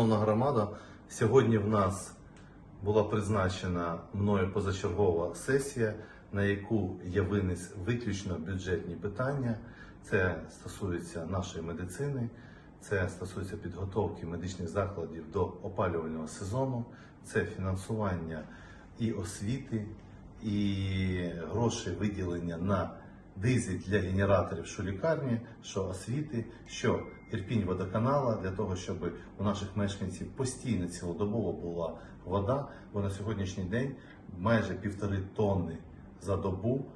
Шановна громада, сьогодні в нас була призначена мною позачергова сесія, на яку я винес виключно бюджетні питання. Це стосується нашої медицини, це стосується підготовки медичних закладів до опалювального сезону, це фінансування і освіти, і гроші виділення на дизель для генераторів, що лікарні, що освіти, що Ірпінь водоканала для того, щоб у наших мешканців постійно цілодобово була вода. Бо на сьогоднішній день майже півтори тонни за добу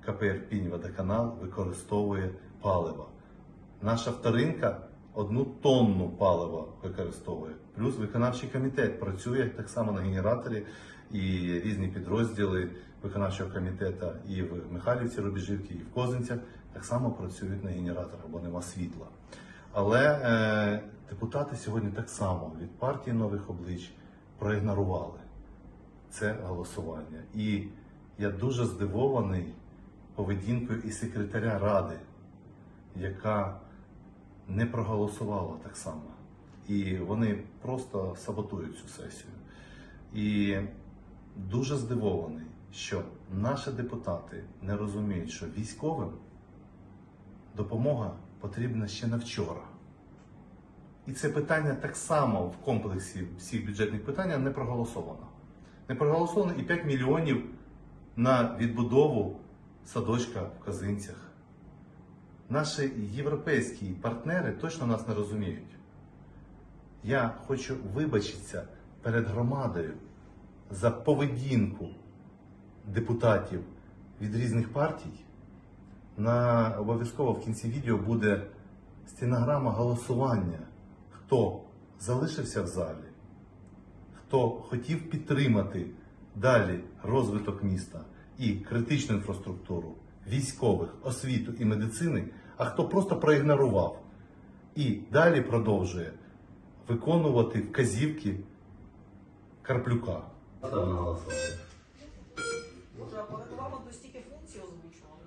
КП Ірпінь водоканал використовує паливо. Наша вторинка одну тонну палива використовує. Плюс виконавчий комітет працює так само на генераторі і різні підрозділи виконавчого комітету і в Михайлівці Рубіжівці, і в Козинцях так само працюють на генераторах, бо нема світла. Але е, депутати сьогодні так само від партії нових облич проігнорували це голосування. І я дуже здивований поведінкою і секретаря ради, яка не проголосувала так само. І вони просто саботують цю сесію. І дуже здивований, що наші депутати не розуміють, що військовим допомога потрібна ще на вчора. І це питання так само в комплексі всіх бюджетних питань не проголосовано. Не проголосовано і 5 мільйонів на відбудову садочка в Казинцях. Наші європейські партнери точно нас не розуміють. Я хочу вибачитися перед громадою за поведінку депутатів від різних партій. На обов'язково в кінці відео буде стенограма голосування, хто залишився в залі, хто хотів підтримати далі розвиток міста і критичну інфраструктуру, військових, освіту і медицини, а хто просто проігнорував і далі продовжує виконувати вказівки Карплюка. Боже, а перед вами то стільки функцій озвучували.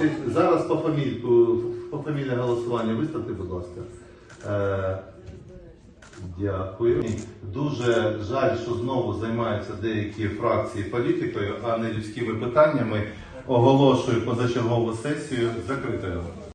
Е, Зараз по фамільку, по фамілії голосування виставте, будь ласка. Дякую. Дуже жаль, що знову займаються деякі фракції політикою, а не людськими питаннями. Оголошую позачергову сесію закритою.